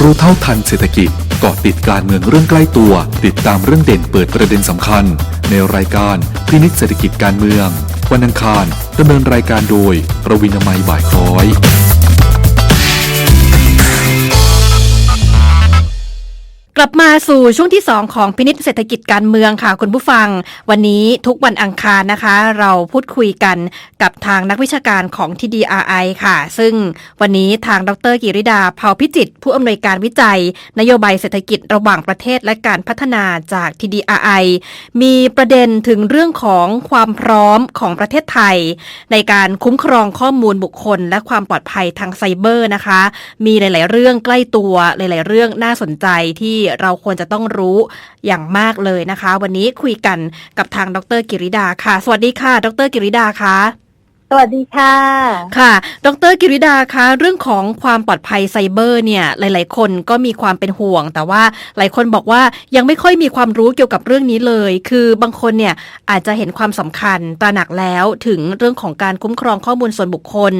รู้เท่าทันเศรษฐกิจเกาะติดการเมืองเรื่องใกล้ตัว ติดตามเรื่องเด่นเปิดประเด็นสำคัญ ในรายการพินิจเศรษฐกิจการเมือง วันอังคารดำเนินรายการโดย ประวินไมัยบ่ายคล้อย กลับมาสู่ช่วงที่ 2 ของพินิษเศรษฐกิจการเมืองค่ะคุณผู้ฟัง วันนี้ทุกวันอังคารนะคะ เราพูดคุยกันกับทางนักวิชาการของ TDRI ค่ะ ซึ่งวันนี้ทางดรกิริดาเผาพิจิต ผู้อำนวยการวิจัย นโยบายเศรษฐกิจระหว่างประเทศและการพัฒนาจาก TDRI มีประเด็นถึงเรื่องของความพร้อมของประเทศไทย ในการคุ้มครองข้อมูลบุคคล และความปลอดภัยทางไซเบอร์นะคะ มีหลาย ๆ เรื่องใกล้ตัวหลาย ๆ เรื่องน่าสนใจที่เราควรจะต้องรู้อย่างมากเลยนะคะ วันนี้คุยกันกับทางดรกิริดาค่ะ สวัสดีค่ะ ดรกิริดาค่ะ สวัสดีค่ะ ค่ะ ดรกิริดาคะเรื่องของความปลอดภัยไซเบอร์เนี่ย หลาย ๆ คนก็มีความเป็นห่วง แต่ว่าหลายคนบอกว่ายังไม่ค่อยมีความรู้เกี่ยวกับเรื่องนี้เลย คือบางคนเนี่ยอาจจะเห็นความสำคัญตระหนักแล้วถึงเรื่องของการคุ้มครองข้อมูลส่วนบุคคล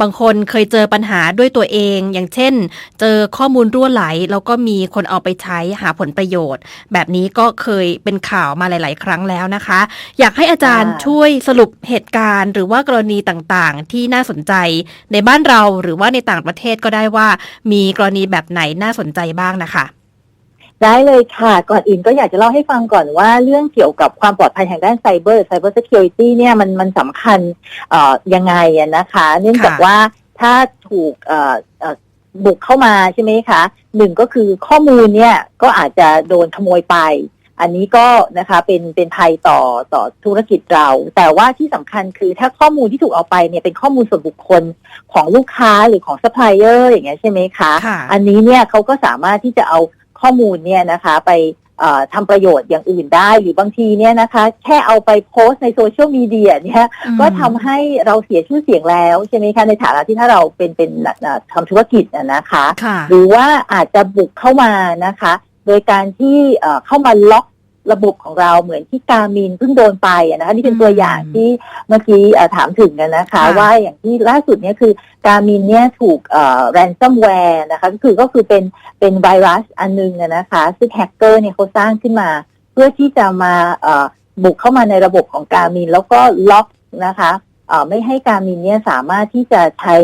บางคนเคยเจอปัญหาด้วยตัวเอง อย่างเช่น เจอข้อมูลรั่วไหล แล้วก็มีคนเอาไปใช้หาผลประโยชน์ แบบนี้ก็เคยเป็นข่าวมาหลาย ๆ ครั้งแล้วนะคะ อยากให้อาจารย์ค่ะช่วยสรุปเหตุการณ์ หรือว่ากรณีต่างๆ ที่น่าสนใจในบ้านเราหรือว่าในต่างประเทศก็ได้ว่า มีกรณีแบบไหนน่าสนใจบ้างนะคะได้เลยค่ะ ก่อนอื่นก็อยากจะเล่าให้ฟังก่อนว่าเรื่องเกี่ยวกับความปลอดภัยทางด้านไซเบอร์ไซเบอร์ e ค u r i t y เนี่ยมันมันสำคัญเอ่อยังไงนะคะ เนื่องจากว่าถ้าถูกเอ่อบุกเข้ามาใช่ไหมคะหนึ่งก็คือข้อมูลเนี่ยก็อาจจะโดนขโมยไป อันนี้ก็นะคะเป็นเป็นภัยต่อต่อธุรกิจเรา แต่ว่าที่สำคัญคือถ้าข้อมูลที่ถูกเอาไปเนี่ยเป็นข้อมูลส่วนบุคคลของลูกค้าหรือของซัพพลายเออร์อย่างเงี้ยใช่ไหมคะค่ะอันนี้เนี่ยเขาก็สามารถที่จะเอาข้อมูลเนี่ยนะคะไปเอ่อทำประโยชน์อย่างอื่นได้หรือบางทีเนี่ยนะคะ แค่เอาไปโพสต์ในโซเชียลมีเดียเนี่ยก็ทำให้เราเสียชื่อเสียงแล้วใช่ไหมคะในฐานะที่ถ้าเราเป็นเป็นเอ่อทำธุรกิจอะนะคะค่ะหรือว่าอาจจะบุกเข้ามานะคะ โดยการที่เอ่อเข้ามาล็อก ระบบของเราเหมือนที่กามินเพิ่งโดนไปอะนะคะนี่เป็นตัวอย่างอืมที่เมื่อกี้เอ่อถามถึงกันนะคะค่ะว่าอย่างที่ล่าสุดเนี่ยคือการมินเนี่ยถูกเอ่อ ransomware นะคะก็คือก็คือเป็นเป็นไวรัสอันนึงอะนะคะ ซึ่งแฮกเกอร์เนี่ยเขาสร้างขึ้นมา เพื่อที่จะมาเอ่อบุกเข้ามาในระบบของการมิน แล้วก็ล็อกนะคะเอ่อไม่ให้การมินเนี่ยสามารถที่จะใช้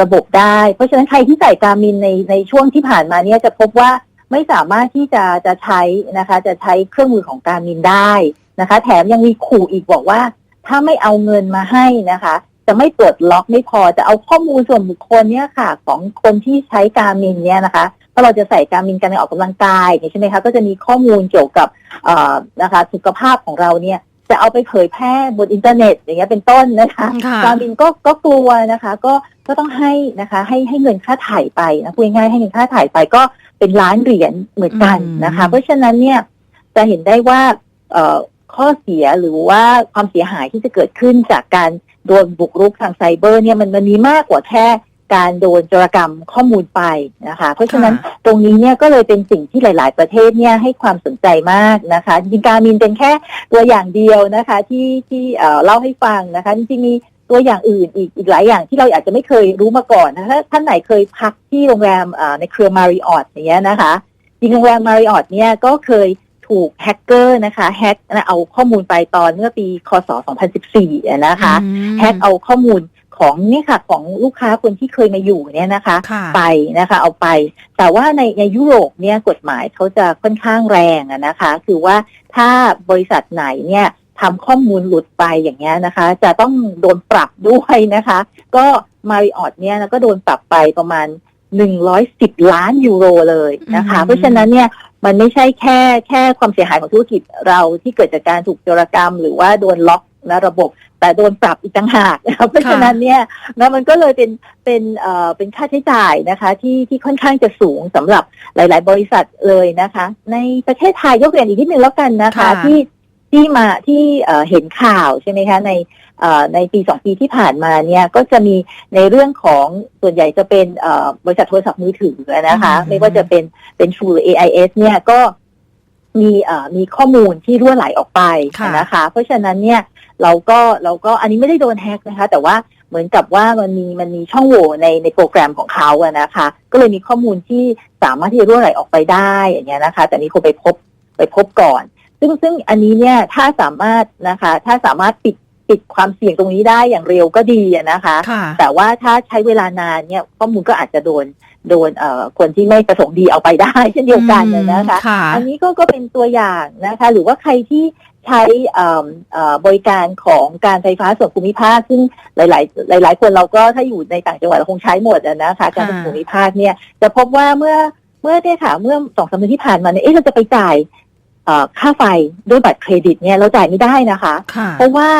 ระบบได้ เพราะฉะนั้นใครที่ใส่การมินในในช่วงที่ผ่านมาเนี่ยจะพบว่า ไม่สามารถที่จะจะใช้นะคะ จะใช้เครื่องมือของการมินได้นะคะ แถมยังมีขู่อีกบอกว่า ถ้าไม่เอาเงินมาให้นะคะ จะไม่ปลดล็อกไม่พอจะเอาข้อมูลส่วนบุคคลเนี่ยค่ะ ของคนที่ใช้การมินเนี่ยนะคะถ้าเราจะใส่การมินการออกกำลังกายอย่างใช่ไหมคะก็จะมีข้อมูลเกี่ยวกับเอ่อนะคะสุขภาพของเราเนี่ยจะเอาไปเผยแพร่บนอินเทอร์เน็ตอย่างเงี้ยเป็นต้นนะคะค่ะการมินก็ก็กลัวนะคะ ก็ก็ต้องให้นะคะ ให้ให้เงินค่าถ่ายไปนะพูดง่ายๆให้เงินค่าถ่ายไปก็ เป็นล้านเหรียญเหมือนกันนะคะอืมเพราะฉะนั้นเนี่ยจะเห็นได้ว่าเอ่อข้อเสียหรือว่าความเสียหายที่จะเกิดขึ้นจากการโดนบุกรุกทางไซเบอร์เนี่ยมันมันมีมากกว่าแค่การโดนโจรกรรมข้อมูลไปนะคะ เพราะฉะนั้นตรงนี้เนี่ยก็เลยเป็นสิ่งที่หลาย ๆ ประเทศเนี่ยให้ความสนใจมากนะคะจริงๆการมินเป็นแค่ตัวอย่างเดียวนะคะที่ที่เอ่อเล่าให้ฟังนะคะจริงๆมี ตัวอย่างอื่นอีกอีกหลายอย่างที่เราอาจจะไม่เคยรู้มาก่อนนะคะถ้าท่านไหนเคยพักที่โรงแรมเอ่อในเครือมาริออตอย่างเงี้ยนะคะจริงๆโรงแรมมาริออตเนี่ยก็เคยถูกแฮกเกอร์นะคะแฮกเอาข้อมูลไปตอนเมื่อปีคศ 2014อะนะคะอืมแฮกเอาข้อมูลของเนี่ยค่ะของลูกค้าคนที่เคยมาอยู่เนี่ยนะคะค่ะไปนะคะเอาไป แต่ว่าในในยุโรปเนี่ยกฎหมายเขาจะค่อนข้างแรงอะนะคะ คือว่าถ้าบริษัทไหนเนี่ย ทำข้อมูลหลุดไปอย่างเงี้ยนะคะ จะต้องโดนปรับด้วยนะคะ ก็มาริออตเนี่ยก็โดนปรับไปประมาณ110ล้านยูโรเลยนะคะอืมเพราะฉะนั้นเนี่ยมันไม่ใช่แค่แค่ความเสียหายของธุรกิจเราที่เกิดจากการถูกโจรกรรม หรือว่าโดนล็อกนะระบบ แต่โดนปรับอีกต่างหากนะคะเพราะฉะนั้นเนี่ยนะมันก็เลยเป็นเป็นเอ่อเป็นค่าใช้จ่ายนะคะ ที่ที่ค่อนข้างจะสูงสำหรับหลาย ๆ บริษัทเลยนะคะ ในประเทศไทยยกตัวอย่างอีกนิดนึงแล้วกันนะคะค่ะที่ ที่มาที่เอ่อเห็นข่าวใช่ไหมคะในเอ่อในปีสองปีที่ผ่านมาเนี่ยก็จะมีในเรื่องของส่วนใหญ่จะเป็นเอ่อบริษัทโทรศัพท์มือถือนะคะอืมไม่ว่าจะเป็นเป็น True หรือ AIS เนี่ยก็มีเอ่อมีข้อมูลที่รั่วไหลออกไปค่ะนะคะ เพราะฉะนั้นเนี่ยเราก็เราก็อันนี้ไม่ได้โดนแฮกนะคะ แต่ว่าเหมือนกับว่ามันมีมันมีช่องโหว่ในในโปรแกรมของเขาอะนะคะ ก็เลยมีข้อมูลที่สามารถที่จะรั่วไหลออกไปได้อย่างเงี้ยนะคะ แต่นี่คนไปพบไปพบก่อน ซึ่งซึ่งอันนี้เนี่ยถ้าสามารถนะคะ ถ้าสามารถปิดปิดความเสี่ยงตรงนี้ได้อย่างเร็วก็ดีอะนะคะค่ะแต่ว่าถ้าใช้เวลานานเนี่ยข้อมูลก็อาจจะโดนโดนเอ่อคนที่ไม่ประสงค์ดีเอาไปได้ เช่นเดียวกันเลยนะคะค่ะอันนี้ก็ก็เป็นตัวอย่างนะคะ หรือว่าใครที่ใช้เอิ่มเอ่อบริการของการไฟฟ้าส่วนภูมิภาค ซึ่งหลาย ๆ หลาย ๆ คนเราก็ถ้าอยู่ในต่างจังหวัดเราคงใช้หมดอะนะคะ การไฟฟ้าส่วนภูมิภาคเนี่ยจะพบว่าเมื่อเมื่อได้ค่ะเมื่อสองสามเดือนที่ผ่านมาเนี่ยเอ๊ะเราจะไปจ่ายเอ่อ ค่าไฟด้วยบัตรเครดิตเนี่ยเราจ่ายไม่ได้นะคะค่ะเพราะว่า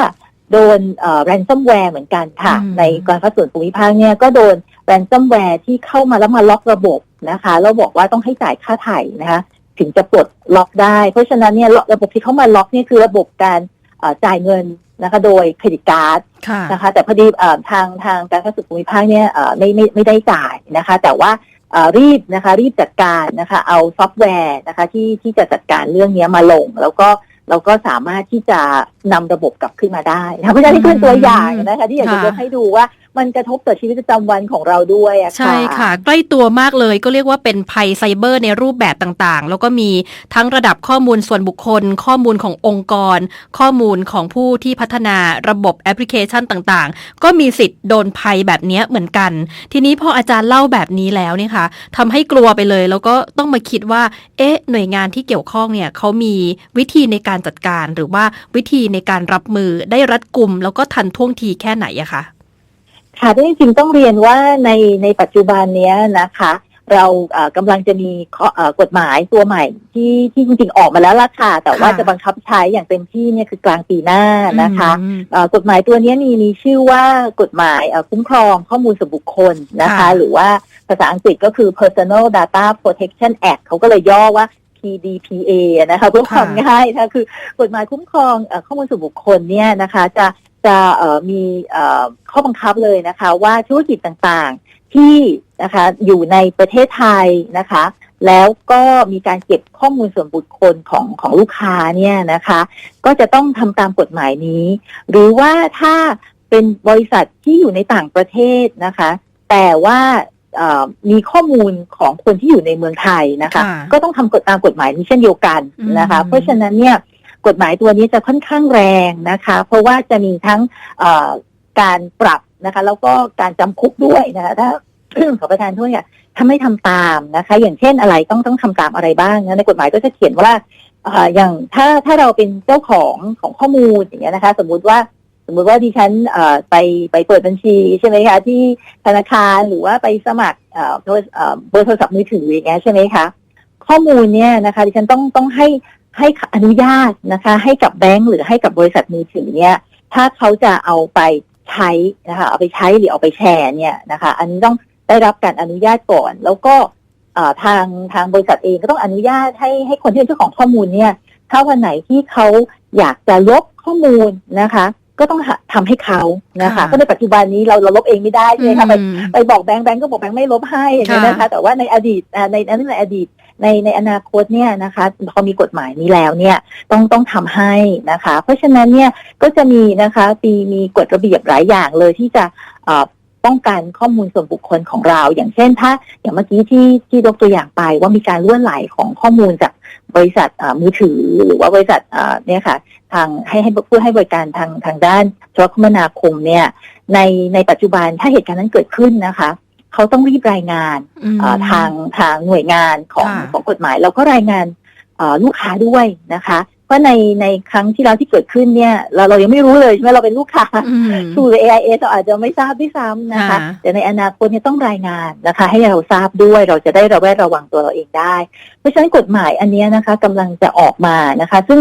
โดนเอ่อ ransomware เหมือนกันค่ะอืมในการฟ้าส่วนภูมิภาคเนี่ยก็โดน ransomware ที่เข้ามาแล้วมาล็อกระบบนะคะแล้วบอกว่าต้องให้จ่ายค่าไถ่นะคะ ถึงจะปลดล็อกได้ เพราะฉะนั้นเนี่ยระบบที่เข้ามาล็อกเนี่ยคือระบบการเอ่อจ่ายเงินนะคะ โดยเครดิตการ์ดค่ะนะคะ แต่พอดีเอ่อทางทางการฟ้าส่วนภูมิภาคเนี่ยเอ่อไม่ไม่ไม่ได้จ่ายนะคะ แต่ว่าเอ่อ รีบนะคะรีบจัดการนะคะ เอาซอฟต์แวร์นะคะที่ที่จะจัดการเรื่องนี้มาลง แล้วก็เราก็สามารถที่จะนำระบบกลับขึ้นมาได้นะคะเพราะฉะนั้นนี่คือตัวอย่างนะคะ ที่อยากจะค่ะยกให้ดูว่า มันกระทบต่อชีวิตประจำวันของเราด้วยอะค่ะ ใช่ค่ะ ใกล้ตัวมากเลยก็เรียกว่าเป็นภัยไซเบอร์ในรูปแบบต่างๆ แล้วก็มีทั้งระดับข้อมูลส่วนบุคคล ข้อมูลขององค์กร ข้อมูลของผู้ที่พัฒนาระบบแอปพลิเคชันต่างๆ ก็มีสิทธิ์โดนภัยแบบเนี้ยเหมือนกัน ทีนี้พออาจารย์เล่าแบบนี้แล้วเนี่ยค่ะทำให้กลัวไปเลย แล้วก็ต้องมาคิดว่า เอ๊ะ หน่วยงานที่เกี่ยวข้องเนี่ยเขามีวิธีในการจัดการ หรือว่าวิธีในการรับมือได้รัดกุมแล้วก็ทันท่วงทีแค่ไหนอะคะ ค่ะแต่จริงๆต้องเรียนว่าในในปัจจุบันเนี้ยนะคะ เราเอ่อกำลังจะมีข้อเอ่อกฎหมายตัวใหม่ที่ที่จริงๆออกมาแล้วล่ะค่ะ แต่ว่าค่ะจะบังคับใช้อย่างเต็มที่เนี่ยคือกลางปีหน้านะคะอืมเอ่อกฎหมายตัวเนี้ยมีมีชื่อว่ากฎหมายเอ่อคุ้มครองข้อมูลส่วนบุคคลนะคะค่ะหรือว่าภาษาอังกฤษก็คือ Personal Data Protection Act เขาก็เลยย่อว่า PDPA นะคะเพื่อความง่ายนะคะคือกฎหมายคุ้มครองเอ่อข้อมูลส่วนบุคคลเนี่ยนะคะ จะ จะเอ่อมีเอ่อข้อบังคับเลยนะคะ ว่าธุรกิจต่างๆที่นะคะอยู่ในประเทศไทยนะคะ แล้วก็มีการเก็บข้อมูลส่วนบุคคลของของลูกค้าเนี่ยนะคะ ก็จะต้องทำตามกฎหมายนี้ หรือว่าถ้าเป็นบริษัทที่อยู่ในต่างประเทศนะคะ แต่ว่าเอ่อมีข้อมูลของคนที่อยู่ในเมืองไทยนะคะค่ะก็ต้องทำกฎตามกฎหมายนี้เช่นเดียวกันนะคะอืมเพราะฉะนั้นเนี่ย กฎหมายตัวนี้จะค่อนข้างแรงนะคะ เพราะว่าจะมีทั้งการปรับนะคะ แล้วก็การจำคุกด้วยนะคะถ้าขอประทานโทษค่ะถ้าไม่ทำตามนะคะ อย่างเช่นอะไรต้องต้องทำตามอะไรบ้างนะในกฎหมายก็จะเขียนว่าออย่างถ้าถ้าเราเป็นเจ้าของของข้อมูลอย่างเงี้ยนะคะ สมมุติว่าสมมุติว่าดิฉันไปไปเปิดบัญชีใช่ไหมคะที่ธนาคารหรือว่าไปสมัครเอ่อรเอ่อเบอร์โทรศัพท์มือถืออย่างเงี้ยใช่ไหมคะข้อมูลเนี่ยนะคะดิฉันต้องต้องให้ ให้อนุญาตนะคะ ให้กับแบงก์หรือให้กับบริษัทมือถือเนี่ยถ้าเขาจะเอาไปใช้นะคะเอาไปใช้หรือเอาไปแชร์เนี่ยนะคะ อันนี้ต้องได้รับการอนุญาตก่อน แล้วก็เอ่อทางทางบริษัทเองก็ต้องอนุญาตให้ให้คนที่เป็นเจ้าของข้อมูลเนี่ยถ้าวันไหนที่เขาอยากจะลบข้อมูลนะคะ ก็ต้องหาทำให้เขานะคะค่ะก็ในปัจจุบันนี้เราเราลบเองไม่ได้ใช่ไหมคะไปอืมไปบอกแบงค์แบงค์ก็บอกแบงค์ไม่ลบให้อย่างเงี้ยนะคะ แต่ว่าในอดีตอ่าในอันนี้ในอดีต ในในอนาคตเนี่ยนะคะพอมีกฎหมายนี้แล้วเนี่ยต้องต้องทำให้นะคะ เพราะฉะนั้นเนี่ยก็จะมีนะคะปีมีกฎระเบียบหลายอย่างเลยที่จะป้องกันข้อมูลส่วนบุคคลของเรา อย่างเช่น ถ้าอย่างเมื่อกี้ที่ที่ยกตัวอย่างไปว่ามีการล่วนไหลของข้อมูลจากบริษัทมือถือหรือว่าบริษัทเนี่ยค่ะทางให้ให้ผู้ให้บริการทางทางด้านโทรคมนาคมเนี่ยในในปัจจุบันถ้าเหตุการณ์นั้นเกิดขึ้นนะคะ เขาต้องรีบรายงานอืมเอ่อทางทางหน่วยงานของค่ะของกฎหมายแล้วก็รายงานเอ่อลูกค้าด้วยนะคะเพราะในในครั้งที่แล้วที่เกิดขึ้นเนี่ย เราเรายังไม่รู้เลยใช่ไหมเราเป็นลูกค้าอืมสู่ AIS เราอาจจะไม่ทราบด้วยซ้ำนะคะค่ะแต่ในอนาคตเนี่ยต้องรายงานนะคะ ให้เราทราบด้วยเราจะได้ระแวดระวังตัวเราเองได้ เพราะฉะนั้นกฎหมายอันเนี้ยนะคะกำลังจะออกมานะคะ ซึ่ง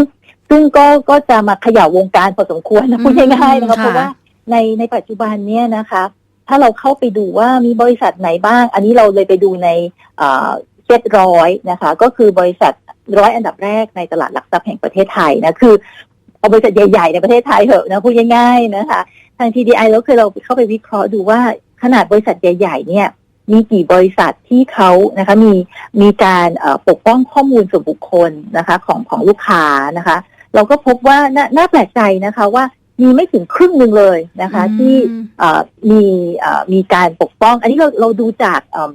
ซึ่งก็ก็จะมาเขย่าวงการพอสมควรนะพูดง่ายๆนะคะค่ะเพราะว่าในในปัจจุบันเนี่ยนะคะ ถ้าเราเข้าไปดูว่ามีบริษัทไหนบ้าง อันนี้เราเลยไปดูในเจ็ดร้อยนะคะ ก็คือบริษัทร้อยอันดับแรกในตลาดหลักทรัพย์แห่งประเทศไทยนะคือเอาบริษัทใหญ่ๆในประเทศไทยเหอะนะพูดง่ายๆนะคะ ทาง TDI แล้วเคยเราเข้าไปวิเคราะห์ดูว่าขนาดบริษัทใหญ่ ๆ เนี่ย มีกี่บริษัทที่เขานะคะมีมีการปกป้องข้อมูลส่วนบุคคลนะคะ ของของลูกค้านะคะ เราก็พบว่าน่าแปลกใจนะคะว่า มีไม่ถึงครึ่งหนึ่งเลยนะคะอืมที่เอ่อมีเอ่อมีการปกป้อง อันนี้เราเราดูจากเอิ่ม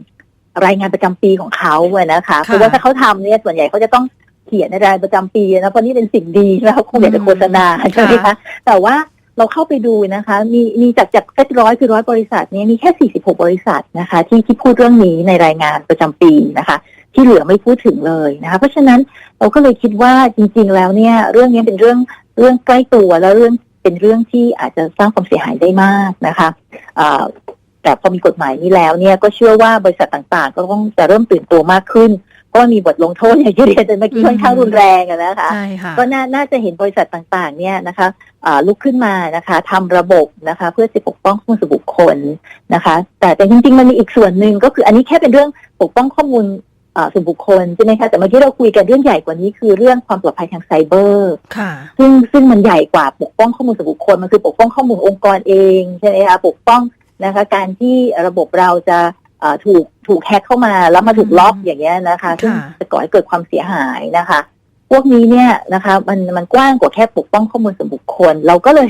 รายงานประจำปีของเขาอะนะคะเพราะว่าถ้าเขาทำเนี่ยส่วนใหญ่เขาจะต้องเขียนในรายประจำปีนะเพราะนี่เป็นสิ่งดีแล้วเขาคงอยากจะโฆษณาใช่ไหมคะแต่ว่าเราเข้าไปดูนะคะ มีมีจากจากเซตร้อยคือร้อยบริษัทเนี้มีแค่ 46 บริษัทนะคะ ที่ที่พูดเรื่องนี้ในรายงานประจำปีนะคะ ที่เหลือไม่พูดถึงเลยนะคะ เพราะฉะนั้นเราก็เลยคิดว่าจริง ๆ แล้วเนี่ย เรื่องนี้เป็นเรื่องเรื่องใกล้ตัวแล้วเรื่อง เป็นเรื่องที่อาจจะสร้างความเสียหายได้มากนะคะอ่าแต่พอมีกฎหมายนี้แล้วเนี่ยก็เชื่อว่าบริษัทต่างๆ ก็ต้องจะเริ่มตื่นตัวมากขึ้นเพราะว่ามีบทลงโทษอย่างที่เรียนไปเมื่อกี้ค่อนข้างรุนแรงอะนะคะใช่ค่ะก็น่าน่าจะเห็นบริษัทต่างๆ เนี่ยนะคะอ่าลุกขึ้นมานะคะทำระบบนะคะเพื่อจะปกป้องข้อมูลส่วนบุคคลนะคะ แต่แต่จริงๆมันมีอีกส่วนหนึ่งก็คืออันนี้แค่เป็นเรื่องปกป้องข้อมูลอ่า ส่วนบุคคลใช่ไหมคะแต่เมื่อกี้เราคุยกันเรื่องใหญ่กว่านี้คือเรื่องความปลอดภัยทางไซเบอร์ค่ะซึ่งซึ่งมันใหญ่กว่าปกป้องข้อมูลส่วนบุคคลมันคือปกป้องข้อมูลองค์กรเองใช่ไหมคะปกป้องนะคะ การที่ระบบเราจะเอ่อถูกถูกแฮกเข้ามาแล้วมาถูกล็อกอย่างเงี้ยนะคะซึ่งค่ะจะก่อให้เกิดความเสียหายนะคะ พวกนี้เนี่ยนะคะ มันมันกว้างกว่าแค่ปกป้องข้อมูลส่วนบุคคล เราก็เลย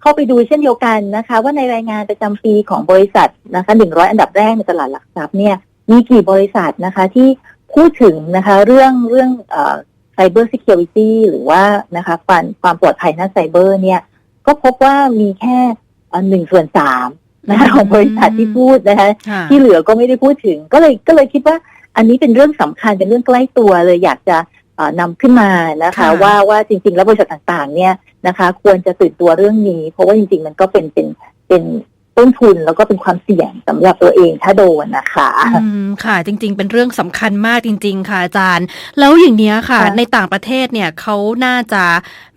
เข้าไปดูเช่นเดียวกันนะคะ ว่าในรายงานประจำปีของบริษัทนะคะหนึ่งร้อยอันดับแรกในตลาดหลักทรัพย์เนี่ย มีกี่บริษัทนะคะที่พูดถึงนะคะเรื่องเรื่องเอ่อ Cyber Security หรือว่านะคะความความปลอดภัยด้านไซเบอร์เนี่ย ก็พบว่ามีแค่หนึ่งส่วนสามนะคะของบริษัทที่พูดนะคะค่ะที่เหลือก็ไม่ได้พูดถึง ก็เลยก็เลยคิดว่าอันนี้เป็นเรื่องสำคัญเป็นเรื่องใกล้ตัวเลยอยากจะเอ่อนำขึ้นมานะคะค่ะว่าว่าจริง ๆ แล้วบริษัทต่างๆ เนี่ยนะคะ ควรจะตื่นตัวเรื่องนี้ เพราะว่าจริง ๆ มันก็เป็นเป็นเป็น ต้นทุนแล้วก็เป็นความเสี่ยงสำหรับตัวเองถ้าโดนนะคะอืมค่ะ จริง ๆ เป็นเรื่องสำคัญมากจริง ๆ ค่ะอาจารย์ แล้วอย่างเนี้ยค่ะค่ะ ในต่างประเทศเนี่ยเขาน่าจะ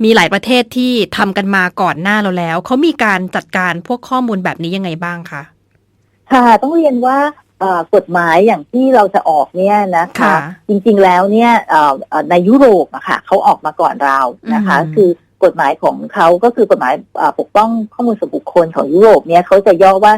มีหลายประเทศที่ทำกันมาก่อนหน้าเราแล้วเขามีการจัดการพวกข้อมูลแบบนี้ยังไงบ้างคะค่ะ ต้องเรียนว่าเอ่อกฎหมายอย่างที่เราจะออกเนี่ยนะคะค่ะจริงๆแล้วเนี่ยเอ่อเอ่อในยุโรปอะค่ะเขาออกมาก่อนเรานะคะอืมคือ กฎหมายของเขาก็คือกฎหมายเอ่อปกป้องข้อมูลส่วนบุคคลของยุโรปเนี่ยเขาจะย่อว่า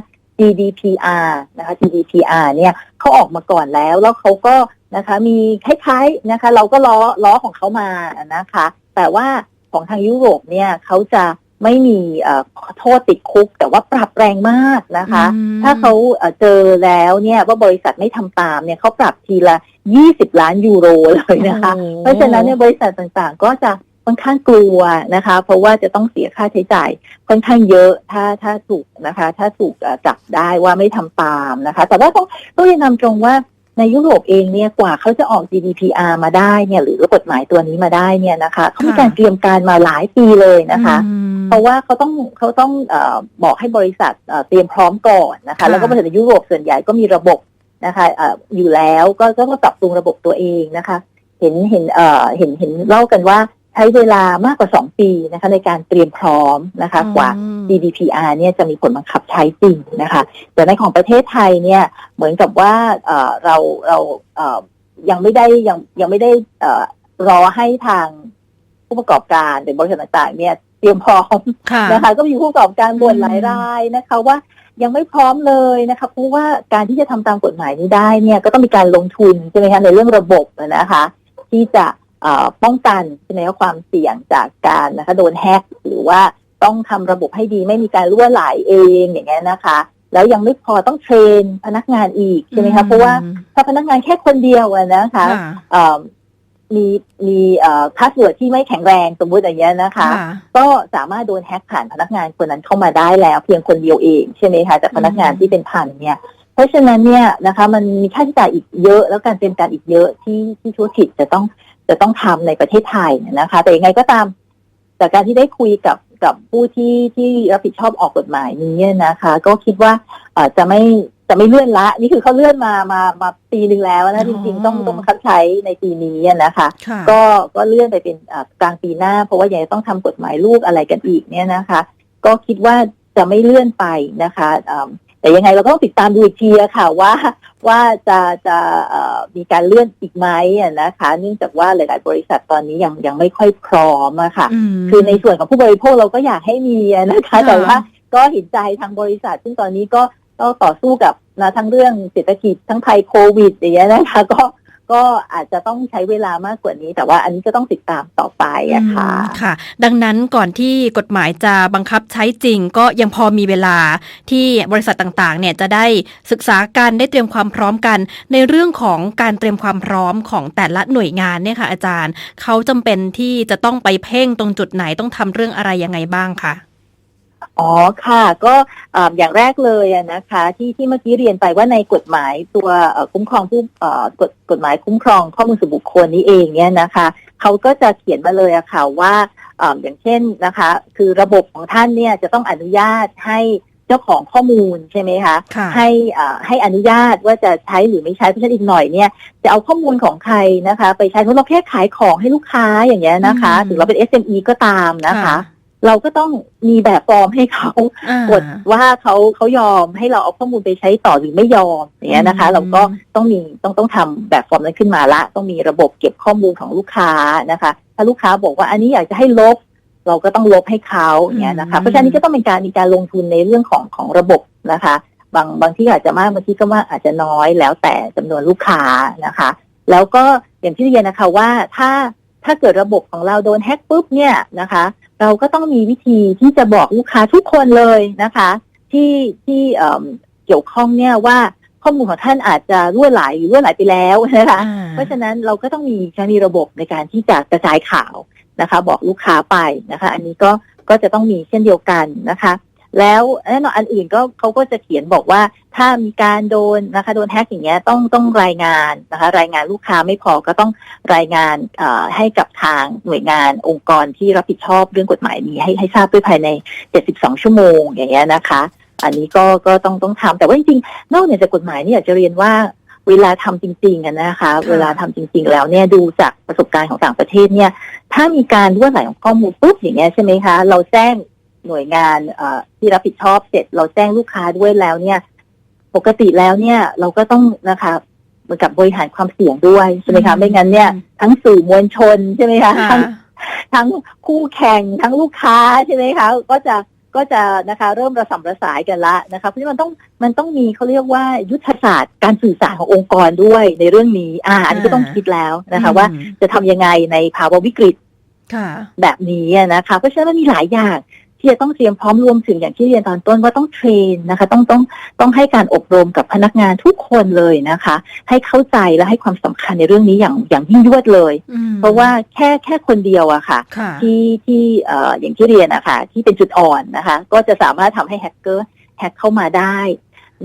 GDPR นะคะ GDPR เนี่ยเขาออกมาก่อนแล้ว แล้วเขาก็นะคะมีคล้ายๆนะคะ เราก็ล้อล้อของเขามานะคะ แต่ว่าของทางยุโรปเนี่ยเขาจะไม่มีเอ่อโทษติดคุก แต่ว่าปรับแรงมากนะคะอืมถ้าเขาเอ่อเจอแล้วเนี่ยว่าบริษัทไม่ทำตามเนี่ยเขาปรับทีละ 20 ล้านยูโรเลยนะคะโอ้เพราะฉะนั้นเนี่ยบริษัทต่างๆ ก็จะ ค่อนข้างกลัวนะคะ เพราะว่าจะต้องเสียค่าใช้จ่ายค่อนข้างเยอะถ้าถ้าถูกนะคะ ถ้าถูกเอ่อจับได้ว่าไม่ทำตามนะคะ แต่ว่าต้องต้องเรียนนำตรงว่าในยุโรปเองเนี่ยกว่าเขาจะออก GDPR มาได้เนี่ยหรือกฎหมายตัวนี้มาได้เนี่ยนะคะเขามีการเตรียมการมาหลายปีเลยนะคะอืมเพราะว่าเขาต้องเขาต้องเออบอกให้บริษัทเอ่อเตรียมพร้อมก่อนนะคะค่ะแล้วก็บริษัทในยุโรปส่วนใหญ่ก็มีระบบนะคะเอออยู่แล้วก็ก็ต้องปรับปรุงระบบตัวเองนะคะ เห็นเห็นเอ่อเห็นเห็นเล่ากันว่า ใช้เวลามากกว่า 2 ปีนะคะในการเตรียมพร้อมนะคะกว่าอืม GDPR เนี่ยจะมีผลบังคับใช้จริงนะคะแต่ในของประเทศไทยเนี่ยเหมือนกับว่าเอ่อเราเราเอ่อยังไม่ได้ยังยังไม่ได้เอ่อรอให้ทางผู้ประกอบการหรือบริษัทต่างๆ เนี่ยเตรียมพร้อมค่ะนะคะ ก็มีผู้ประกอบการบ่นอืมหลายรายนะคะว่ายังไม่พร้อมเลยนะคะเพราะว่าการที่จะทำตามกฎหมายนี้ได้เนี่ยก็ต้องมีการลงทุนใช่ไหมคะในเรื่องระบบนะคะ ที่จะเอ่อ ป้องกันใช่ไหมคะความเสี่ยงจากการนะคะโดนแฮกหรือว่าต้องทำระบบให้ดีไม่มีการรั่วไหลเองอย่างเงี้ยนะคะ แล้วยังไม่พอต้องเทรนพนักงานอีกใช่ไหมคะเพราะว่าถ้าพนักงานแค่คนเดียวอะนะคะค่ะเอ่อมีมีเอ่อพาสเวิร์ดที่ไม่แข็งแรงสมมุติอย่างเงี้ยนะคะค่ะก็สามารถโดนแฮ็กผ่านพนักงานคนนั้นเข้ามาได้แล้ว เพียงคนเดียวเองใช่ไหมคะจากพนักงานอืมที่เป็นพันเนี่ยเพราะฉะนั้นเนี่ยนะคะ มันมีค่าใช้จ่ายอีกเยอะ แล้วการเตรียมการอีกเยอะที่ที่ธุรกิจจะต้อง จะต้องทำในประเทศไทยนะคะ แต่ยังไงก็ตาม จากการที่ได้คุยกับกับผู้ที่ที่รับผิดชอบออกกฎหมายนี้นะคะ ก็คิดว่าเอ่อจะไม่จะไม่เลื่อนละ นี่คือเขาเลื่อนมามามาปีหนึ่งแล้วนะจริงๆต้องต้องบังคับใช้ในปีนี้นะคะค่ะก็ก็เลื่อนไปเป็นอ่ากลางปีหน้า เพราะว่ายังต้องทำกฎหมายลูกอะไรกันอีกเนี่ยนะคะ ก็คิดว่าจะไม่เลื่อนไปนะคะอ่า แต่ยังไงเราก็ต้องติดตามดูอีกทีอะค่ะว่าว่าจะจะเอ่อมีการเลื่อนอีกไหมอะนะคะ เนื่องจากว่าหลาย ๆ บริษัทตอนนี้ยังยังไม่ค่อยพร้อมอะค่ะมคือในส่วนของผู้บริโภคเราก็อยากให้มีอะนะคะค่ะแต่ว่าก็เห็นใจทางบริษัท ซึ่งตอนนี้ก็ต้องต่อสู้กับนะทั้งเรื่องเศรษฐกิจทั้งภัยโควิดอย่างเงี้ยนะคะ ก็ ก็อาจจะต้องใช้เวลามากกว่านี้ แต่ว่าอันนี้ก็ต้องติดตามต่อไปอะค่ะค่ะ ดังนั้นก่อนที่กฎหมายจะบังคับใช้จริง ก็ยังพอมีเวลาที่บริษัทต่างๆ เนี่ยจะได้ศึกษากันได้เตรียมความพร้อมกัน ในเรื่องของการเตรียมความพร้อมของแต่ละหน่วยงานเนี่ยค่ะ อาจารย์ เขาจำเป็นที่จะต้องไปเพ่งตรงจุดไหนต้องทำเรื่องอะไรยังไงบ้างคะ อ๋อค่ะก็เอ่ออย่างแรกเลยอะนะคะ ที่ที่เมื่อกี้เรียนไปว่าในกฎหมายตัวเอ่อคุ้มครองผู้เอ่อกฎกฎหมายคุ้มครองข้อมูลส่วนบุคคลนี้เองเนี่ยนะคะเขาก็จะเขียนมาเลยอะค่ะว่าเอ่ออย่างเช่นนะคะ คือระบบของท่านเนี่ยจะต้องอนุญาตให้เจ้าของข้อมูลใช่ไหมคะค่ะให้อ่าให้อนุญาตว่าจะใช้หรือไม่ใช้เพราะฉะนั้นอีกหน่อยเนี่ยจะเอาข้อมูลของใครนะคะ ไปใช้เพราะเราแค่ขายของให้ลูกค้าอย่างเงี้ยนะคะอืมถึงเราเป็น SME ก็ตามนะคะ เราก็ต้องมีแบบฟอร์มให้เขาอ่ากดว่าเขาเขายอมให้เราเอาข้อมูลไปใช้ต่อหรือไม่ยอมอย่างเงี้ยนะคะอืมเราก็ต้องมีต้องต้องทำแบบฟอร์มนั้นขึ้นมาละ ต้องมีระบบเก็บข้อมูลของลูกค้านะคะ ถ้าลูกค้าบอกว่าอันนี้อยากจะให้ลบ เราก็ต้องลบให้เขาอย่างเงี้ยนะคะเพราะฉะนั้นนี่ก็ต้องเป็นการมีการลงทุนในเรื่องของของระบบนะคะ บางบางที่อาจจะมากบางที่ก็มากอาจจะน้อยแล้วแต่จำนวนลูกค้านะคะ แล้วก็อย่างที่เรียนนะคะว่าถ้า ถ้าเกิดระบบของเราโดนแฮ็กปุ๊บเนี่ยนะคะ เราก็ต้องมีวิธีที่จะบอกลูกค้าทุกคนเลยนะคะ ที่ที่เอิ่มเกี่ยวข้องเนี่ยว่าข้อมูลของท่านอาจจะรั่วไหลหรือรั่วไหลไปแล้วนะคะอ่าเพราะฉะนั้นเราก็ต้องมีการมีระบบในการที่จะกระจายข่าวนะคะ บอกลูกค้าไปนะคะ อันนี้ก็ก็จะต้องมีเช่นเดียวกันนะคะ แล้วแน่นอนอันอื่นก็เขาก็จะเขียนบอกว่าถ้ามีการโดนนะคะโดนแฮกอย่างเงี้ยต้องต้องรายงานนะคะรายงานลูกค้าไม่พอก็ต้องรายงานเอ่อให้กับทางหน่วยงานองค์กรที่รับผิดชอบเรื่องกฎหมายนี้ให้ให้ทราบด้วยภายใน 72 ชั่วโมงอย่างเงี้ยนะคะ อันนี้ก็ก็ต้องต้องทำแต่ว่าจริงๆนอกเหนือจากกฎหมายนี่อยากจะเรียนว่าเวลาทำจริงๆอะนะคะ เวลาทำจริง ๆ แล้วเนี่ยดูจากประสบการณ์ของต่างประเทศเนี่ย ถ้ามีการรั่วไหลของข้อมูลปุ๊บอย่างเงี้ยใช่ไหมคะ เราแจ้ง หน่วยงานเอ่อที่รับผิดชอบเสร็จเราแจ้งลูกค้าด้วยแล้วเนี่ย ปกติแล้วเนี่ยเราก็ต้องนะคะเหมือนกับบริหารความเสี่ยงด้วยใช่ไหมคะอืมไม่งั้นเนี่ยทั้งสื่อมวลชนใช่ไหมคะค่ะทั้งทั้งคู่แข่งทั้งลูกค้าใช่ไหมคะก็จะก็จะนะคะเริ่มระสำระสายกันละนะคะเพราะฉะนั้นมันต้องมันต้องมีเขาเรียกว่ายุทธศาสตร์การสื่อสารขององค์กรด้วยในเรื่องนี้ อ่า อันนี้ก็ต้องคิดแล้วนะคะ ว่าอืมจะทำยังไงในภาวะวิกฤตค่ะแบบนี้นะคะ เพราะฉะนั้นมันมีหลายอย่าง ที่จะต้องเตรียมพร้อมรวมถึงอย่างที่เรียนตอนต้นว่าต้องเทรนนะคะ ต้องต้องต้องให้การอบรมกับพนักงานทุกคนเลยนะคะ ให้เข้าใจและให้ความสำคัญในเรื่องนี้อย่างอย่างยิ่งยวดเลยอืมเพราะว่าแค่แค่คนเดียวอะค่ะค่ะ ที่ที่เอ่ออย่างที่เรียนอะค่ะที่เป็นจุดอ่อนนะคะ ก็จะสามารถทำให้แฮกเกอร์แฮกเข้ามาได้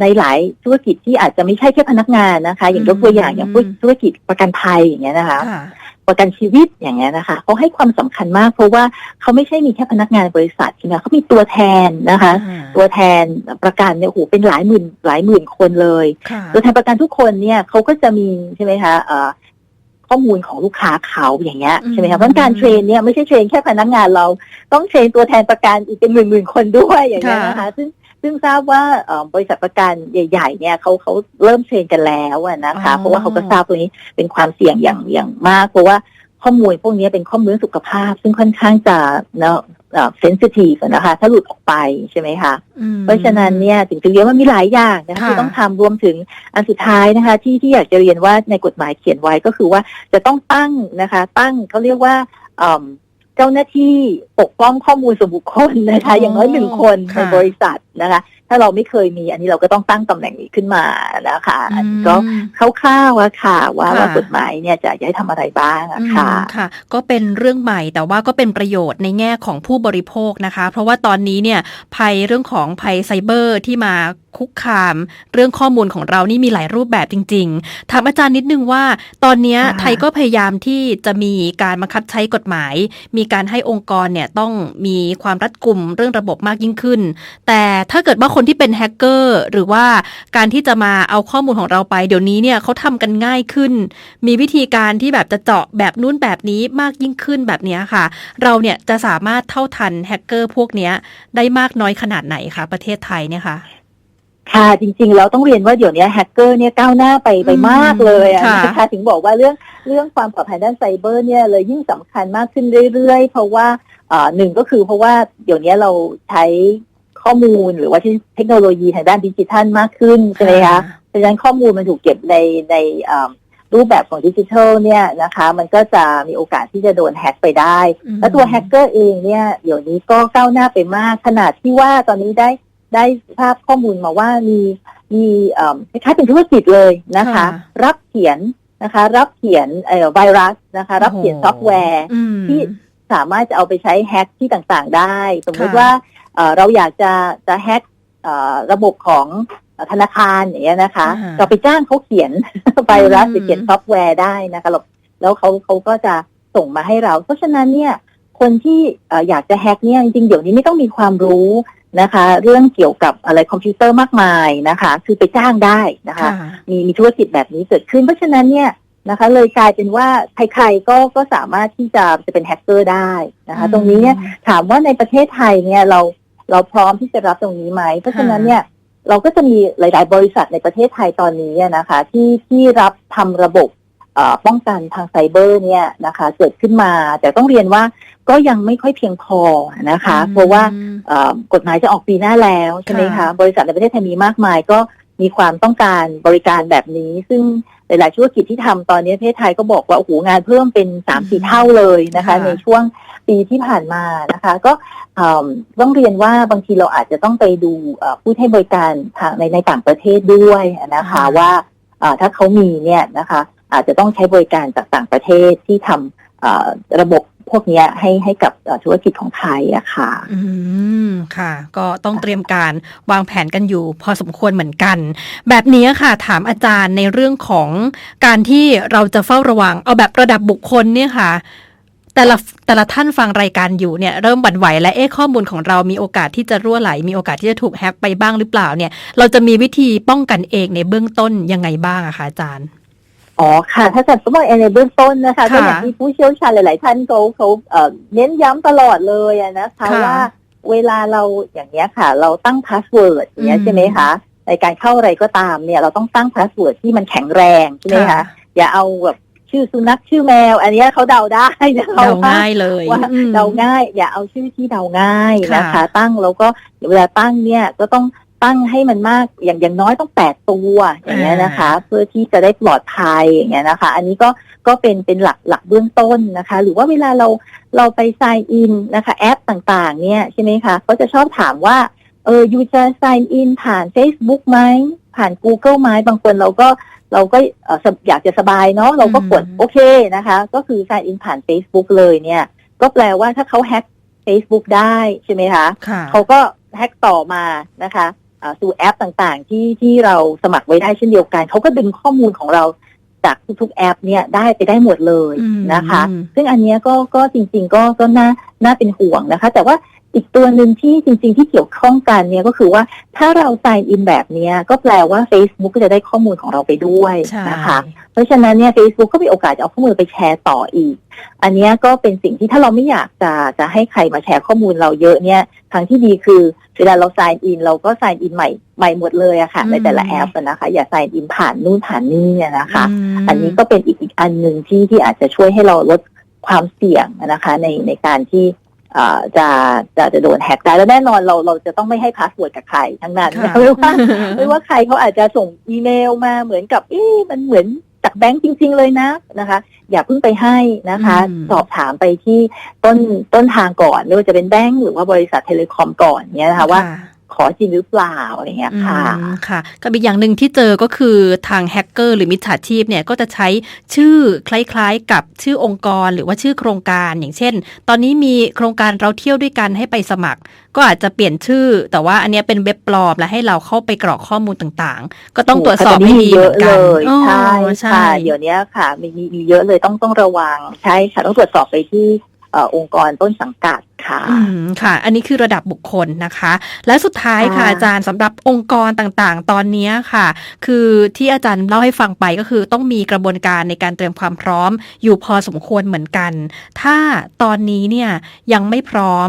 ในหลายธุรกิจที่อาจจะไม่ใช่แค่พนักงานนะคะ อย่างยกตัวอย่างอย่างพวกธุรกิจประกันภัยอย่างเงี้ยนะคะค่ะ ประกันชีวิตอย่างเงี้ยนะคะเขาให้ความสำคัญมาก เพราะว่าเขาไม่ใช่มีแค่พนักงานบริษัทใช่ไหมเขามีตัวแทนนะคะ ตัวแทนประกันเนี่ยโอ้โหเป็นหลายหมื่นหลายหมื่นคนเลยค่ะตัวแทนประกันทุกคนเนี่ยเขาก็จะมีใช่ไหมคะเอ่อข้อมูลของลูกค้าเขาอย่างเงี้ยอืมใช่ไหมคะเพราะฉะนั้นการเทรนเนี่ยไม่ใช่เทรนแค่พนักงานเราต้องเทรนตัวแทนประกันอีกเป็นหมื่นหมื่นๆคนด้วยอย่างเงี้ยนะคะซึ่ง ซึ่งทราบว่าเอ่อบริษัทประกันใหญ่ๆเนี่ยเขาเขาเริ่มเทรนกันแล้วอะนะคะอ๋อเพราะว่าเขาก็ทราบตรงนี้เป็นความเสี่ยงอย่างอย่างมาก เพราะว่าข้อมูลพวกนี้เป็นข้อมูลเรื่องสุขภาพ ซึ่งค่อนข้างจะเนาะเซนซิทีฟนะคะ ถ้าหลุดออกไปใช่ไหมคะอืมเพราะฉะนั้นเนี่ยถึงจะเรียนว่ามีหลายอย่างนะคะค่ะที่ต้องทำรวมถึงอันสุดท้ายนะคะ ที่ที่อยากจะเรียนว่าในกฎหมายเขียนไว้ก็คือว่าจะต้องตั้งนะคะ ตั้งเขาเรียกว่า เอิ่มเจ้าหน้าที่ปกป้องข้อมูลส่วนบุคคลนะคะ อย่างน้อยหนึ่งคนในค่ะบริษัทนะคะ ถ้าเราไม่เคยมี อันนี้เราก็ต้องตั้งตำแหน่งนี้ขึ้นมานะคะอันนี้ก็อืมคร่าวๆว่าค่ะ ว่าค่ะว่ากฎหมายเนี่ยจะจะให้ทำอะไรบ้างอะค่ะอืมค่ะ ก็เป็นเรื่องใหม่แต่ว่าก็เป็นประโยชน์ในแง่ของผู้บริโภคนะคะ เพราะว่าตอนนี้เนี่ยภัยเรื่องของภัยไซเบอร์ที่มา คุกคาม เรื่องข้อมูลของเรานี่มีหลายรูปแบบจริง ๆ ถามอาจารย์นิดนึงว่า ตอนเนี้ยค่ะไทยก็พยายามที่จะมีการบังคับใช้กฎหมาย มีการให้องค์กรเนี่ยต้องมีความรัดกุมเรื่องระบบมากยิ่งขึ้น แต่ถ้าเกิดว่าคนที่เป็นแฮกเกอร์หรือว่าการที่จะมาเอาข้อมูลของเราไป เดี๋ยวนี้เนี่ยเขาทำกันง่ายขึ้น มีวิธีการที่แบบจะเจาะแบบนู้นแบบนี้มากยิ่งขึ้นแบบเนี้ยค่ะ เราเนี่ยจะสามารถเท่าทันแฮกเกอร์พวกเนี้ยได้มากน้อยขนาดไหนคะประเทศไทยเนี่ยค่ะ ค่ะจริงๆเราต้องเรียนว่าเดี๋ยวนี้แฮกเกอร์เนี่ยก้าวหน้าไปไปอืมมากเลยอะค่ะนะคะถึงบอกว่าเรื่องเรื่องความปลอดภัยด้านไซเบอร์เนี่ยเลยยิ่งสำคัญมากขึ้นเรื่อยๆ เพราะว่าเอ่อหนึ่งก็คือเพราะว่าเดี๋ยวนี้เราใช้ข้อมูลหรือว่าเทคโนโลยีทางด้านดิจิทัลมากขึ้นใช่ไหมคะเพราะฉะนั้นข้อมูลมันถูกเก็บในในเอ่อรูปแบบของดิจิทัลเนี่ยนะคะ มันก็จะมีโอกาสที่จะโดนแฮ็กไปได้อืมแล้วตัวแฮกเกอร์เองเนี่ยเดี๋ยวนี้ก็ก้าวหน้าไปมากขนาดที่ว่าตอนนี้ได้ ได้ทราบข้อมูลมาว่ามีมีเอ่อคล้ายๆเป็นธุรกิจเลยนะคะค่ะรับเขียนนะคะ รับเขียนเอ่อไวรัสนะคะ รับเขียนโอ้โหซอฟต์แวร์อืมที่สามารถจะเอาไปใช้แฮ็กที่ต่างๆ ได้ สมมติค่ะว่าเอ่อเราอยากจะจะแฮ็กเอ่อระบบของธนาคารอย่างเงี้ยนะคะอ่าเราไปจ้างเขาเขียนไวรัสอืมหรือเขียนซอฟต์แวร์ได้นะคะแล้วแล้วเขาเขาก็จะส่งมาให้เรา เพราะฉะนั้นเนี่ยคนที่เอ่ออยากจะแฮ็กเนี่ยจริงๆเดี๋ยวนี้ไม่ต้องมีความรู้ นะคะ เรื่องเกี่ยวกับอะไรคอมพิวเตอร์มากมายนะคะ คือไปจ้างได้นะคะค่ะมีมีธุรกิจแบบนี้เกิดขึ้น เพราะฉะนั้นเนี่ยนะคะ เลยกลายเป็นว่าใครๆก็ก็สามารถที่จะจะเป็นแฮกเกอร์ได้นะคะ ตรงนี้เนี่ยถามว่าในประเทศไทยเนี่ยเราเราพร้อมที่จะรับตรงนี้ไหมเพราะฉะนั้นเนี่ยเราก็จะมีหลาย ๆ บริษัทในประเทศไทยตอนนี้อะนะคะ ที่ที่รับทำระบบเอ่อ ป้องกันทางไซเบอร์เนี่ยนะคะเกิดขึ้นมา แต่ต้องเรียนว่าก็ยังไม่ค่อยเพียงพอนะคะ เพราะว่าเอ่อกฎหมายจะออกปีหน้าแล้วใช่ไหมคะค่ะบริษัทในประเทศไทยมีมากมายก็มีความต้องการบริการแบบนี้ ซึ่งหลาย ๆ ธุรกิจที่ทำตอนนี้ประเทศไทยก็บอกว่าโอ้โหงานเพิ่มเป็นสามสี่เท่าเลยนะคะค่ะในช่วงปีที่ผ่านมานะคะ ก็เอิ่มต้องเรียนว่าบางทีเราอาจจะต้องไปดูเอ่อผู้ให้บริการทางในในต่างประเทศด้วยนะคะว่าเอ่อถ้าเขามีเนี่ยนะคะ อาจจะต้องใช้บริการจากต่างประเทศที่ทำระบบพวกนี้ให้ให้กับธุรกิจของไทยอะค่ะ อืม ค่ะ ก็ต้องเตรียมการวางแผนกันอยู่ พอสมควรเหมือนกัน แบบนี้ค่ะ ถามอาจารย์ในเรื่องของการที่เราจะเฝ้าระวัง เอาแบบระดับบุคคลเนี่ยค่ะ แต่ละแต่ละท่านฟังรายการอยู่เนี่ยเริ่มบั่นไหวและเอ๊ะข้อมูลของเรามีโอกาสที่จะรั่วไหล มีโอกาสที่จะถูกแฮ็กไปบ้างหรือเปล่าเนี่ย เราจะมีวิธีป้องกันเองในเบื้องต้นยังไงบ้างอะคะอาจารย์ อ๋อค่ะถ้าจะสมมติในเบื้องต้นนะคะค่ะก็อย่างที่ผู้เชี่ยวชาญหลาย ๆ ท่านเขาเขาเอ่อเน้นย้ำตลอดเลยอะนะคะค่ะว่าเวลาเราอย่างเงี้ยค่ะ เราตั้งพาสเวิร์ดอย่างเงี้ยอืมใช่ไหมคะในการเข้าอะไรก็ตามเนี่ยเราต้องตั้งพาสเวิร์ดที่มันแข็งแรงใช่ไหมคะอย่าเอาแบบชื่อสุนัขชื่อแมว อันเนี้ยเขาเดาได้นะคะเดาว่าง่ายเลยว่าอืมเดาง่าย อย่าเอาชื่อที่เดาง่ายนะคะค่ะตั้งแล้วก็เวลาตั้งเนี่ยก็ต้อง ตั้งให้มันมากอย่างอย่างน้อยต้องแปดตัวอย่างเงี้ยนะคะ เพื่อที่จะได้ปลอดภัยอย่างเงี้ยนะคะ อันนี้ก็ก็เป็นเป็นหลักหลักเบื้องต้นนะคะ หรือว่าเวลาเราเราไป sign in นะคะแอปต่างๆ เนี่ยใช่ไหมคะก็จะชอบถามว่าเออยูจะ sign in ผ่าน Facebook ไหม ผ่าน Google ไหมบางคนเราก็เราก็เอ่อสบอยากจะสบายเนาะเราก็กดอืมโอเคนะคะ ก็คือ sign in ผ่าน Facebook เลยเนี่ย ก็แปลว่าถ้าเขาแฮ็ก Facebook ได้ใช่ไหมคะค่ะเขาก็แฮ็กต่อมานะคะอ่า สู่แอปต่างๆ ที่ที่เราสมัครไว้ได้เช่นเดียวกัน เขาก็ดึงข้อมูลของเราจากทุกๆแอปเนี่ยได้ไปได้หมดเลยอืมนะคะ ซึ่งอันเนี้ยก็ก็จริง ๆ ก็ก็น่าน่าเป็นห่วงนะคะ แต่ว่า อีกตัวหนึ่งที่จริง ๆ ที่เกี่ยวข้องกันเนี่ยก็คือว่าถ้าเรา sign in แบบเนี้ยก็แปลว่า Facebook ก็จะได้ข้อมูลของเราไปด้วยใช่นะคะเพราะฉะนั้นเนี่ย Facebook ก็มีโอกาสจะเอาข้อมูลไปแชร์ต่ออีก อันเนี้ยก็เป็นสิ่งที่ถ้าเราไม่อยากจะจะให้ใครมาแชร์ข้อมูลเราเยอะเนี่ยทางที่ดีคือเวลาเรา sign in เราก็ sign in ใหม่ใหม่หมดเลยอะค่ะอืมในแต่ละแอปอะนะคะ อย่า sign in ผ่านนู่นผ่านนี่อะนะคะมอันนี้ก็เป็นอีกอีกอันหนึ่งที่ที่อาจจะช่วยให้เราลดความเสี่ยงนะคะในในการที่เอ่อ จะจะจะโดนแฮกได้แล้วแน่นอนเราเราจะต้องไม่ให้พาสเวิร์ดกับใครทั้งนั้นค่ะไม่ว่าไม่ว่าใครเขาอาจจะส่งอีเมลมาเหมือนกับเอ๊ะมันเหมือนจากแบงก์จริง ๆ เลยนะนะคะ อย่าเพิ่งไปให้นะคะอืมสอบถามไปที่ต้นต้นทางก่อนไม่ว่าจะเป็นแบงก์หรือว่าบริษัทเทเลคอมก่อนเนี่ยนะคะว่าค่ะ ขอจริงหรือเปล่าอะไรเงี้ยค่ะค่ะกับอีกอย่างหนึ่งที่เจอก็คือทางแฮกเกอร์หรือมิจฉาชีพเนี่ยก็จะใช้ชื่อคล้ายๆ กับชื่อองค์กรหรือว่าชื่อโครงการอย่างเช่น ตอนนี้มีโครงการเราเที่ยวด้วยกันให้ไปสมัคร ก็อาจจะเปลี่ยนชื่อ แต่ว่าอันนี้เป็นเว็บปลอมและให้เราเข้าไปกรอกข้อมูลต่างๆ ก็ต้องตรวจสอบให้ดีเยเหมือะอนเลกันยใช่ใช่ค่ะเดี๋ยวนี้ค่ะมีมีเยอะเลยต้องต้องระวังใช่ค่ะต้องตรวจสอบไปที่ อ่อองค์กรต้นสังกัดค่ะอืมค่ะ อันนี้คือระดับบุคคลนะคะ และสุดท้ายค่ะค่ะอาจารย์สำหรับองค์กรต่างๆ ตอนนี้ค่ะ คือที่อาจารย์เล่าให้ฟังไปก็คือต้องมีกระบวนการในการเตรียมความพร้อม อยู่พอสมควรเหมือนกัน ถ้าตอนนี้เนี่ยยังไม่พร้อม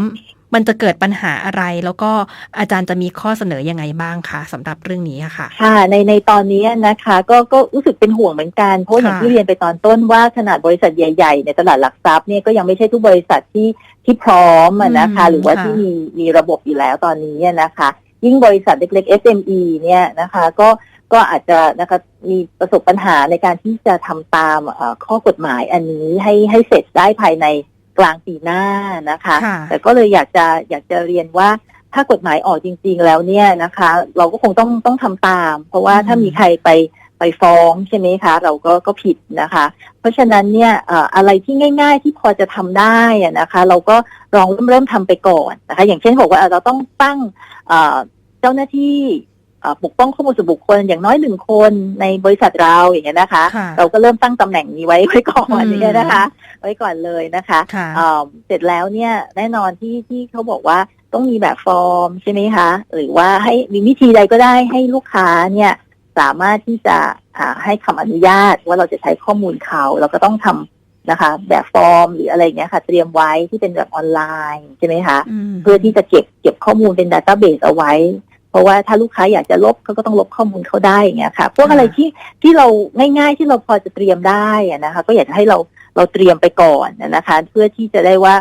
มันจะเกิดปัญหาอะไร แล้วก็อาจารย์จะมีข้อเสนอยังไงบ้างคะสำหรับเรื่องนี้อะค่ะ ค่ะ ในในตอนนี้นะคะ ก็ก็รู้สึกเป็นห่วงเหมือนกัน เพราะอย่างค่ะที่เรียนไปตอนต้นว่าขนาดบริษัทใหญ่ๆในตลาดหลักทรัพย์เนี่ยก็ยังไม่ใช่ทุกบริษัทที่ที่พร้อมอะนะคะอืมหรือว่าค่ะที่มีมีระบบอยู่แล้วตอนนี้อะนะคะ ยิ่งบริษัทเล็กๆ SME เนี่ยนะคะก็ก็อาจจะนะคะมีประสบปัญหาในการที่จะทำตามเอ่อข้อกฎหมายอันนี้ให้ให้เสร็จได้ภายใน กลางปีหน้านะคะค่ะแต่ก็เลยอยากจะอยากจะเรียนว่าถ้ากฎหมายออกจริง ๆ แล้วเนี่ยนะคะ เราก็คงต้องต้องทำตาม เพราะว่าอืมถ้ามีใครไปไปฟ้องใช่ไหมคะ เราก็ก็ผิดนะคะ เพราะฉะนั้นเนี่ยเอ่ออะไรที่ง่าย ๆ ที่พอจะทำได้อะนะคะ เราก็ลองเริ่มเริ่มทำไปก่อนนะคะ อย่างเช่นบอกว่าเอ่อเราต้องตั้งเอ่อเจ้าหน้าที่เอ่อ ปกป้องข้อมูลส่วนบุคคลอย่างน้อยหนึ่งคนในบริษัทเราอย่างเงี้ยนะคะค่ะเราก็เริ่มตั้งตำแหน่งนี้ไว้ไว้ก่อนอืมอย่างเงี้ยนะคะ ไว้ก่อนเลยนะคะค่ะเอ่อเสร็จแล้วเนี่ยแน่นอนที่ที่เขาบอกว่าต้องมีแบบฟอร์มใช่ไหมคะ หรือว่าให้มีวิธีใดก็ได้ให้ลูกค้าเนี่ยสามารถที่จะอ่าให้คำอนุญาตว่าเราจะใช้ข้อมูลเขาเราก็ต้องทำนะคะ แบบฟอร์มหรืออะไรอย่างเงี้ยค่ะ เตรียมไว้ที่เป็นแบบออนไลน์ใช่ไหมคะอืมเพื่อที่จะเก็บเก็บข้อมูลเป็นดัตต้าเบสเอาไว้เพ ราะว่าถ้าลูกค้าอยากจะลบเขาก็ต้องลบข้อมูลเขาได้อย่างเงี้ยค่ะพวกอะไรที่ที่เราง่ายๆที่เราพอจะเตรียมได้นะคะ ก็อยากจะให้เราเราเตรียมไปก่อนนะคะ เพื่อที่จะได้ว่า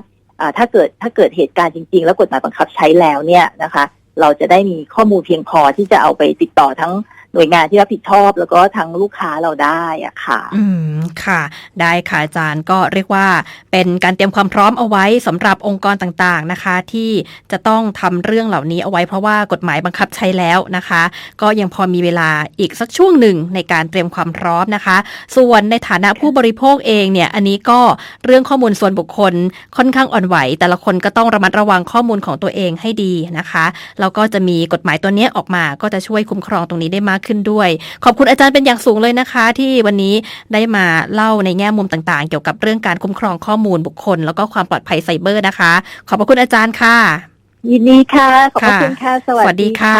ถ้าเกิดถ้าเกิดเหตุการณ์จริง ๆ แล้วกฎหมายบังคับใช้แล้วเนี่ยนะคะ เราจะได้มีข้อมูลเพียงพอที่จะเอาไปติดต่อทั้ง หน่วยงานที่รับผิดชอบแล้วก็ทั้งลูกค้าเราได้อะค่ะ อืมค่ะ ได้ค่ะอาจารย์ก็เรียกว่าเป็นการเตรียมความพร้อมเอาไว้สำหรับองค์กรต่างๆนะคะ ที่จะต้องทำเรื่องเหล่านี้เอาไว้เพราะว่ากฎหมายบังคับใช้แล้วนะคะ ก็ยังพอมีเวลาอีกสักช่วงหนึ่งในการเตรียมความพร้อมนะคะ ส่วนในฐานะผู้บริโภคเองเนี่ยอันนี้ก็เรื่องข้อมูลส่วนบุคคลค่อนข้างอ่อนไหว แต่ละคนก็ต้องระมัดระวังข้อมูลของตัวเองให้ดีนะคะแล้วก็จะมีกฎหมายตัวนี้ออกมาก็จะช่วยคุ้มครองตรงนี้ได้มากขึ้นด้วย ขอบคุณอาจารย์เป็นอย่างสูงเลยนะคะ ที่วันนี้ได้มาเล่าในแง่มุมต่างๆ เกี่ยวกับเรื่องการคุ้มครองข้อมูลบุคคล แล้วก็ความปลอดภัยไซเบอร์นะคะ ขอบพระคุณอาจารย์ค่ะ ยินดีค่ะ ขอบพระคุณค่ะสสวัวัสดีค่ะ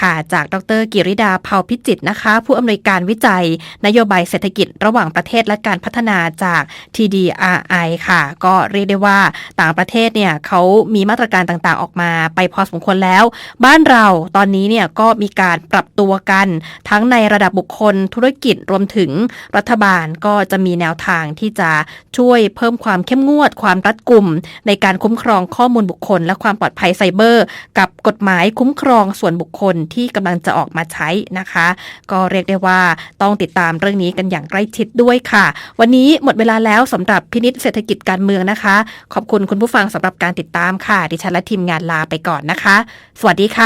ค่ะ จากดรกิริดาเผ่าพิจิตรนะคะ ผู้อำนวยการวิจัย นโยบายเศรษฐกิจระหว่างประเทศและการพัฒนาจาก TDRI ค่ะ ก็เรียกได้ว่าต่างประเทศเนี่ยเขามีมาตรการต่างๆออกมาไปพอสมควรแล้ว บ้านเราตอนนี้เนี่ยก็มีการปรับตัวกัน ทั้งในระดับบุคคลธุรกิจรวมถึงรัฐบาลก็จะมีแนวทางที่จะช่วยเพิ่มความเข้มงวด ความรัดกุมในการคุ้มครองข้อมูลบุคคล และความปลอดภัยไซเบอร์ กับกฎหมายคุ้มครองส่วนบุคคลที่กำลังจะออกมาใช้นะคะ ก็เรียกได้ว่าต้องติดตามเรื่องนี้กันอย่างใกล้ชิดด้วยค่ะ วันนี้หมดเวลาแล้วสำหรับพินิษเศรษฐกิจการเมืองนะคะ ขอบคุณคุณผู้ฟังสำหรับการติดตามค่ะ ดิฉันและทีมงานลาไปก่อนนะคะ สวัสดีค่ะ